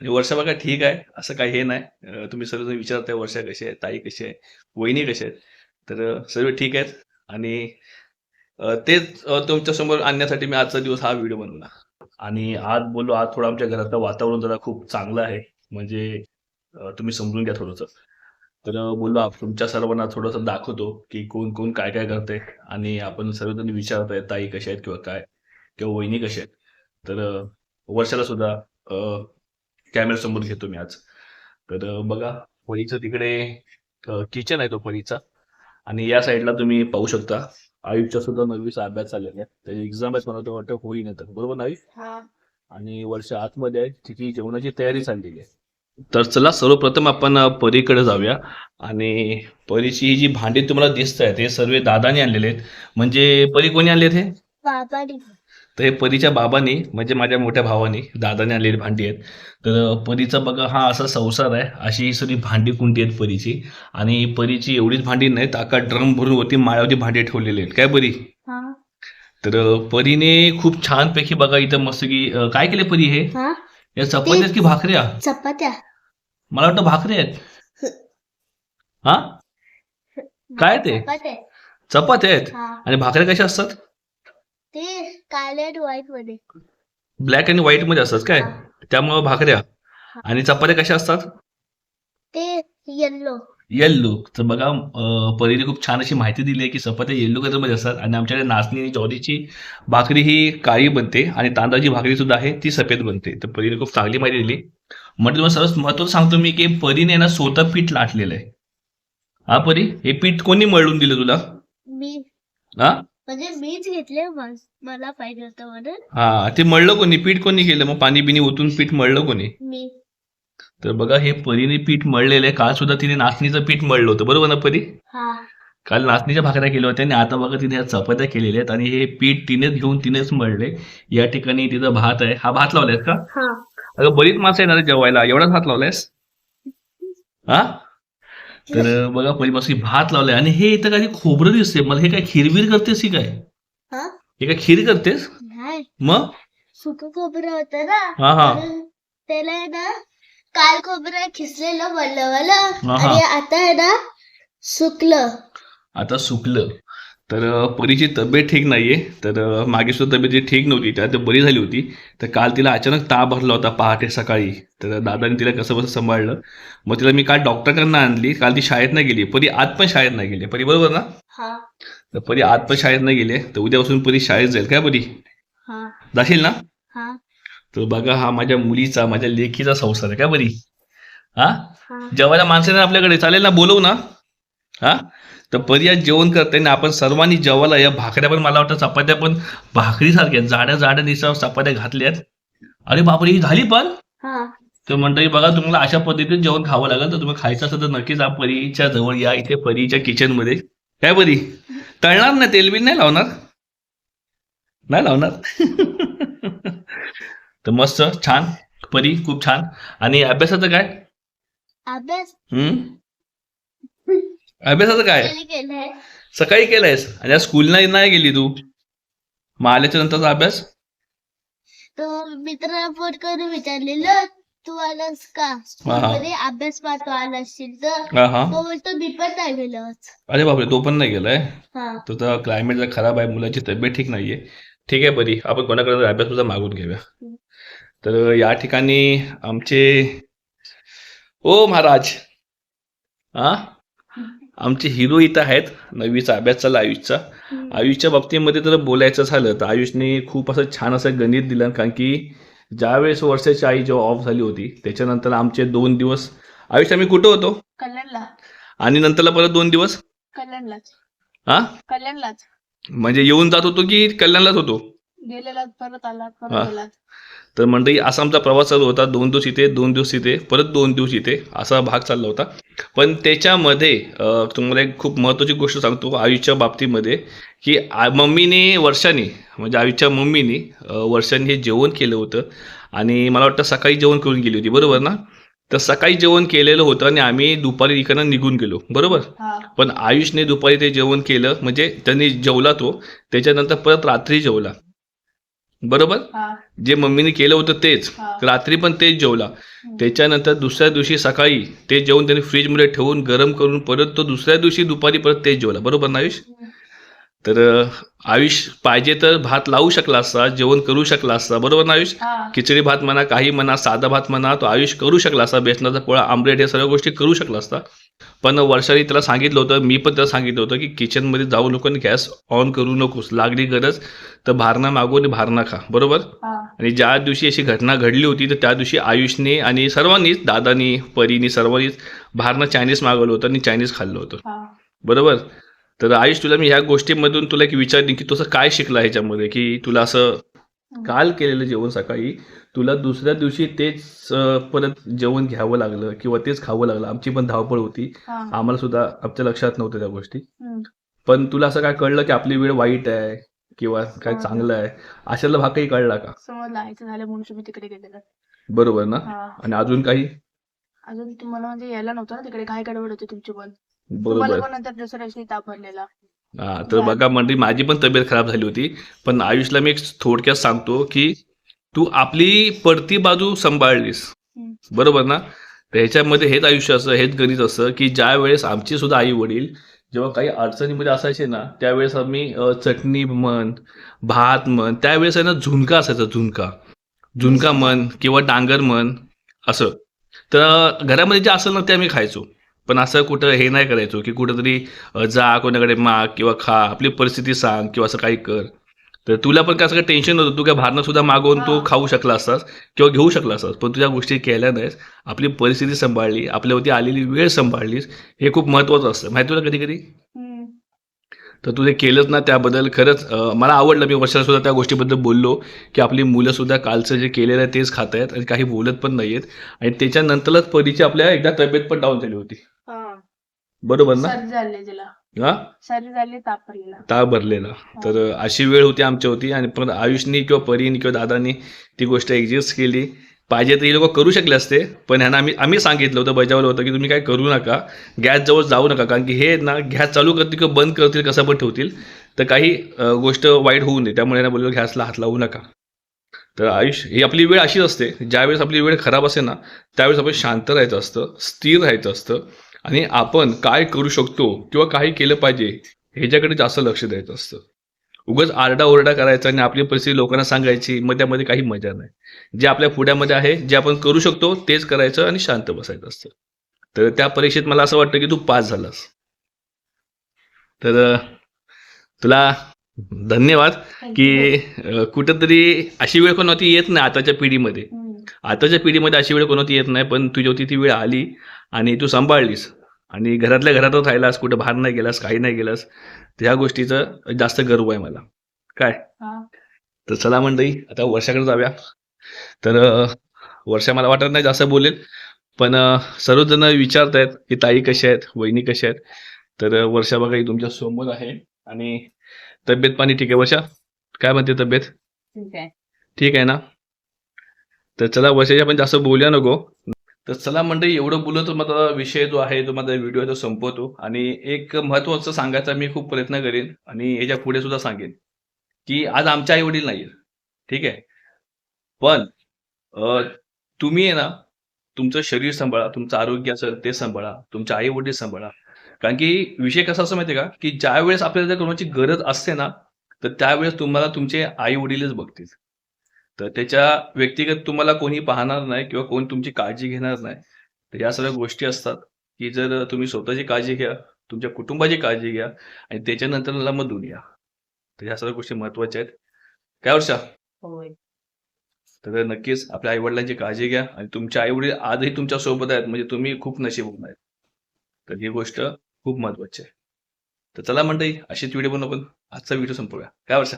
आणि वर्षा बघा ठीक आहे असं काही हे नाही. तुम्ही सर्वजण विचारताय वर्षा कशी आहे ताई कशी आहे वहिनी कशी आहेत? तर सर्व ठीक आहेत. आणि तेच तुमच्यासमोर आणण्यासाठी मी आजचा दिवस हा व्हिडिओ बनवला. आणि आज बोललो आज थोडं आमच्या घरातलं वातावरण जरा खूप चांगलं आहे. म्हणजे तुम्ही समजून घ्या थोडंसं. तर बोललो आप- तुमच्या सर्वांना थोडंसं दाखवतो की कोण कोण काय काय करते आणि आपण सर्वजण विचारताय ताई कशा आहेत किंवा काय किंवा वहिनी कशा आहेत. तर वर्षाला सुद्धा कॅमेरा समोर घेतो मी आज. तर बघा परीचं तिकडे किचन आहे तो परीचा आणि या साईडला तुम्ही पाहू शकता आयुषचा सुद्धा नववीचा अभ्यास चाललेला आहे त्याची एक्झाम आहे मला तर वाटतं होईल नाही तर बरोबर नाही आणि वर्ष आतमध्ये आहे तिची जेवणाची तयारी चाललेली आहे. तर चला सर्वप्रथम आपण परीकडे जाऊया. आणि परीची ही जी भांडी तुम्हाला दिसत आहेत हे सर्व दादाने आणलेले आहेत. म्हणजे परी कोणी आणले हे? बाबाडी तर हे परीच्या बाबांनी म्हणजे माझ्या मोठ्या भावानी दादाने आणलेली भांडी आहेत. तर परीचा बघा हा असा संसार आहे. अशी ही सगळी भांडी कुंडी आहेत परीची. आणि परीची एवढीच भांडी नाहीत अख्खा ड्रम भरून वरती माळावरती भांडी ठेवलेली आहेत. काय परी? हा. तर परीने खूप छानपैकी बघा इथं मस्त की काय केले परी हे? या चपात्या आहेत की भाकऱ्या? चपात्या. मला वाटतं भाकरी आहेत. हा. काय ते? चपात्या आहेत. आणि भाकऱ्या कशा असतात? ते काले व्हाईटमध्ये. ब्लॅक आणि व्हाईटमध्ये असतात काय? त्यामुळे भाकऱ्या आणि चपात्या कशा असतात? ते येल्लो येल्लो तर बघा परीने खूप छान अशी माहिती दिली आहे की चपात्या येल्लो कलरमध्ये असतात आणि आमच्याकडे नाचणी आणि ज्वारीची भाकरी ही काळी बनते आणि तांदळाची भाकरी सुद्धा आहे ती सफेद बनते. तर परीने खूप चांगली माहिती दिली. म्हणजे तुम्हाला सर्वात महत्वाचं सांगतो मी की परीने ना स्वतः पीठ लाटलेलं आहे. हा परी? हे पीठ कोणी मळून दिलं तुला? मी. हा? म्हणजे मीच घेतले मला पाहिजे होतं म्हणून. हा ते मळलं कोणी? पीठ कोणी केलं? मग पाणी बिनी ओतून पीठ मळलं कोणी? मी. तर बघा हे परीने पीठ मळलेलं आहे. काल सुद्धा तिने नाचणीचं पीठ मळलं होतं. बरोबर ना परी? हा. काल नाचणीच्या भाकऱ्या केल्या होत्या आणि आता बघा तिने ह्या चपात्या केलेल्या आहेत आणि हे पीठ तिनेच घेऊन तिनेच मळले या ठिकाणी तिचा भात आहे. हा भात लावलायस का? हा. अगं बरीच माणसं येणार जेवायला. एवढाच भात लावलायस? हा? तर बघा मस्त भात लावलाय. आणि हे इथं काही खोबरं दिसते मला हे काय खीरबीर करतेस की काय? हा? हे काय खीर करतेस? नाही. मग? सुक खोबरं होतं ना? हा हा. म्हणून त्याला आहे ना काल खोबरं खिसलेलं वल्ल. हा, हा. आणि आता आहे ना सुकलं. आता सुकलं. तर परीची तब्येत ठीक नाहीये. तर अं, मागे सुद्धा तब्येत जी ठीक नव्हती त्या बरी झाली होती. तर काल तिला अचानक ताप भरला होता पहाटे सकाळी. तर दादाने तिला कसं बसं सांभाळलं. मग तिला मी काल डॉक्टरकडनं आणली. काल ती शाळेत नाही गेली. परी आज पण शाळेत नाही गेली. परी बरोबर ना? तर परी आज पण शाळेत नाही गेले. तर उद्यापासून परी शाळेत जाईल. काय परी? जाशील ना? हा. तर बघा हा माझ्या मुलीचा माझ्या लेकीचा संसार आहे. काय बरी हा? हा. जेवायला माणसं नाही आपल्याकडे? चालेल ना? बोलवू ना. हा? तर परी आज जेवण करते ना आपण सर्वांनी जेवायला या भाकऱ्या पण मला वाटतं चपात्या पण भाकरी सारख्या जाड्या जाड्या दिसा चपात्या घातल्यात अरे बापरे ही झाली पण? हा. तर म्हणतो बघा तुम्हाला अशा पद्धतीने जेवण खावं लागेल. तर तुम्ही खायचं असेल तर नक्कीच आप परीच्या जवळ या इथे परीच्या किचनमध्ये. काय परी? तळणार ना तेल बिल नाही लावणार? नाही लावणार? तर मस्त छान. परी खूप छान. आणि अभ्यासाचं काय? अभ्यास. हम्म? अभ्यासाचं काय? सकाळी केलंयस? आणि आज स्कूलला नाही गेली तू? मग आल्याच्या नंतरचा अभ्यास? मित्राला फोन करून विचारलेलं तू आलास का. मध्ये अभ्यास पाठवा आला असशील तर. तो बोलतो मी पण नाही गेलो आज." अरे बापरे तो पण नाही गेलाय? हा. तो तर क्लायमेट जर खराब आहे मुलाची तब्येत ठीक नाहीये. ठीक आहे बरी आपण कोणाकडे अभ्यास सुद्धा मागून घेऊया. तर या ठिकाणी आमचे ओ महाराज. हा आमचे हिरो इथं आहेत नववीचा अभ्यास चालला आयुषचा. आयुषच्या बाबतीमध्ये जर बोलायचं झालं तर आयुषने खूप असं छान असं गणित दिलं कारण की ज्यावेळेस वर्षाची आई जेव्हा ऑफ झाली होती त्याच्यानंतर आमचे दोन दिवस आयुष आम्ही कुठं होतो? कल्याणला. आणि नंतरला परत दोन दिवस? कल्याणलाच. हा कल्याणलाच. म्हणजे येऊन जात होतो की कल्याणलाच होतो? गेलेला परत आला हा. तर मंडळी असा आमचा प्रवास चालू होता. दोन दिवस इथे दोन दिवस इथे परत दोन दिवस इथे असा भाग चालला होता. पण त्याच्यामध्ये तुम्हाला एक खूप महत्त्वाची गोष्ट सांगतो आयुषच्या बाबतीमध्ये की मम्मीने वर्षाने म्हणजे आयुषच्या मम्मीने वर्षाने हे जेवण केलं होतं. आणि मला वाटतं सकाळी जेवण करून गेली होती. बरोबर ना? तर सकाळी जेवण केलेलं होतं आणि आम्ही दुपारी इकडनं निघून गेलो. बरोबर? पण आयुषने दुपारी ते जेवण केलं म्हणजे त्यांनी जेवला तो. त्याच्यानंतर परत रात्री जेवला. बरोबर? जे मम्मीने केलं होतं तेच. रात्री पण तेच जेवला. त्याच्यानंतर दुसऱ्या दिवशी सकाळी ते जेवण त्याने फ्रीजमध्ये ठेवून गरम करून परत तो दुसऱ्या दिवशी दुपारी परत तेच जेवला. बरोबर ना आयुष? तर आयुष पाहिजे तर भात लावू शकला असता जेवण करू शकला असता. बरोबर ना आयुष? खिचडी भात म्हणा काही म्हणा साधा भात म्हणा तो आयुष करू शकला असता. बेसनाचा पोळा आमलेट हे सगळ्या गोष्टी करू शकला असता. पण वर्षाने त्याला सांगितलं होतं मी पण त्याला सांगितलं होतं की किचनमध्ये जाऊ नको आणि गॅस ऑन करू नकोस. लागली गरज तर भारना मागू आणि भारना खा. बरोबर? आणि ज्या दिवशी अशी घटना घडली होती तर त्या दिवशी आयुषने आणि सर्वांनीच दादानी परीनी सर्वांनीच भारनं चायनीज मागवलं होतं आणि चायनीज खाल्लं होतं. बरोबर? तर आयुष तुला मी ह्या गोष्टीमधून तुला एक विचारली की तसं काय शिकला ह्याच्यामध्ये? की तुला असं काल केलेलं जेवण सकाळी तुला दुसऱ्या दिवशी तेच परत जेवण घ्यावं लागलं किंवा तेच खावं लागलं. आमची पण धावपळ होती. आम्हाला सुद्धा आमच्या लक्षात नव्हत्या त्या गोष्टी. पण तुला असं काय कळलं की आपली वेळ वाईट आहे किंवा काय हा. चांगलं आहे? अशाला भाग काही कळला का? समजलं आईचं झालं म्हणून तुम्ही तिकडे गेलेलं. बरोबर ना? आणि अजून काही? अजून तुम्हाला म्हणजे यायला नव्हतं ना तिकडे? काय गडबड होती तुमची पण? बरोबर तुम्हाला पण नंतर दुसऱ्या दिवशी ताप भरलेला हा तर बघा म्हणजे माझी पण तब्येत खराब झाली होती पण आयुषला मी एक थोडक्यात सांगतो की तू आपली पडती बाजू सांभाळलीस. बरोबर ना? तर ह्याच्यामध्ये हेच आयुष्य असं हेच गणित असं की ज्या वेळेस आमची सुद्धा आई वडील जेव्हा काही अडचणीमध्ये असायचे ना त्यावेळेस आम्ही चटणी म्हण भात म्हण त्यावेळेस आहे ना झुणका असायचा झुणका. झुणका म्हण किंवा डांगर म्हण असं. तर घरामध्ये जे असेल ना ते आम्ही खायचो. पण असं कुठं हे नाही करायचो की कुठंतरी जा कोणाकडे माग किंवा खा आपली परिस्थिती सांग किंवा असं काही कर. तर तुला पण काय असं टेन्शन नव्हतं. तू काय भारणं सुद्धा मागवून तू. खाऊ शकला असतास किंवा घेऊ शकला असतास. पण तुझ्या गोष्टी केल्या नाहीस. आपली परिस्थिती सांभाळली. आपल्यावरती आलेली वेळ सांभाळलीस. हे खूप महत्वाचं असतं. माहिती तुला कधी कधी. तर तू ते केलंच ना त्याबद्दल खरंच मला आवडलं. मी वर्षाला सुद्धा त्या गोष्टीबद्दल बोललो की आपली मुलं सुद्धा कालचं जे केलेलं आहे तेच खात आहेत आणि काही बोलत पण नाहीयेत. आणि त्याच्यानंतरच परीची आपल्या एकदा तब्येत पण डाऊन झाली होती. बरोबर ना? सर्दी झाली तिला. हा? सर्दी झाली ताप भरलेला. ताप भरलेला तर अशी वेळ होती आमच्या होती आणि पण आयुषनी किंवा परीने किंवा दादानी ती गोष्ट एक्झिस्ट केली. पाहिजे तर हे लोक करू शकले असते पण ह्यांना आम्ही आम्ही सांगितलं होतं बजावलं होतं की तुम्ही काय करू नका गॅस जवळ जाऊ नका कारण की हे ना गॅस चालू करतील किंवा बंद करतील कसं पण ठेवतील तर काही अं, गोष्ट वाईट होऊ नये. त्यामुळे यांना बोललो गॅसला हात लावू नका. तर आयुष ही आपली वेळ अशीच असते. ज्यावेळेस आपली वेळ खराब असते ना त्यावेळेस आपण शांत राहायचं असतं स्थिर राहायचं असतं. आणि आपण काय करू शकतो किंवा काय केलं पाहिजे ह्याच्याकडे जास्त लक्ष द्यायचं असतं. उगाच आरडाओरडा करायचा आणि आपली परिस्थिती लोकांना सांगायची मग त्यामध्ये काही मजा नाही. जे आपल्या पुढ्यामध्ये आहे जे आपण करू शकतो तेच करायचं आणि शांत बसायचं असतं. तर त्या परीक्षेत मला असं वाटतं की तू पास झालास. तर तुला धन्यवाद की कुठंतरी अशी वेळ कोणती येत नाही आताच्या पिढीमध्ये. आताच्या पिढीमध्ये अशी वेळ कोणती येत नाही पण तुझी होती ती वेळ आली. आणि तू सांभाळलीस. आणि घरातल्या घरातच राहिलास कुठं बाहेर नाही गेलास काही नाही गेलास तर ह्या गोष्टीचं जास्त गर्व आहे मला. काय. तर चला मंडळी आता वर्षाकडे जाऊया. तर वर्षा मला वाटत नाही जास्त बोलेल पण सर्वजण विचारतायत की ताई कशा आहेत वहिनी कशा आहेत? तर वर्षा बघा ही तुमच्यासमोर आहे आणि तब्येत पाणी ठीक आहे वर्षा? काय म्हणते तब्येत? ठीक आहे. ठीक आहे ना? तर चला वर्षाच्या पण जास्त बोलूया नको. तर चला मंडळी एवढं बोलत माझा विषय जो आहे तो माझा व्हिडिओ तो संपवतो. आणि एक महत्वाचं सांगायचा मी खूप प्रयत्न करेन आणि याच्यापुढे सुद्धा सांगेन की आज आमचे आई वडील नाहीये ठीक आहे? पण तुम्ही आहे ना तुमचं शरीर सांभाळा तुमचं आरोग्य असेल ते सांभाळा तुमच्या आई वडील सांभाळा. कारण की विषय कसा असं माहितीये का? की ज्या वेळेस आपल्याला कोणाची गरज असते ना तर त्यावेळेस तुम्हाला तुमचे आई वडीलच बघतील. तर त्याच्या व्यक्तिगत तुम्हाला कोणी पाहणार नाही किंवा कोणी तुमची काळजी घेणार नाही. तर या सगळ्या गोष्टी असतात की जर तुम्ही स्वतःची काळजी घ्या तुमच्या कुटुंबाची काळजी घ्या आणि त्याच्यानंतर मग दुनिया. तर ह्या सगळ्या गोष्टी महत्त्वाच्या आहेत. काय वर्षा? तर नक्कीच आपल्या आईवडिलांची काळजी घ्या आणि तुमचे आईवडील आजही तुमच्यासोबत आहेत म्हणजे तुम्ही खूप नशीबवान आहेत. तर ही गोष्ट खूप महत्वाची आहे. तर चला मंडळी अशीच व्हिडिओ बनवून आजचा व्हिडिओ संपवूया काय वर्षा?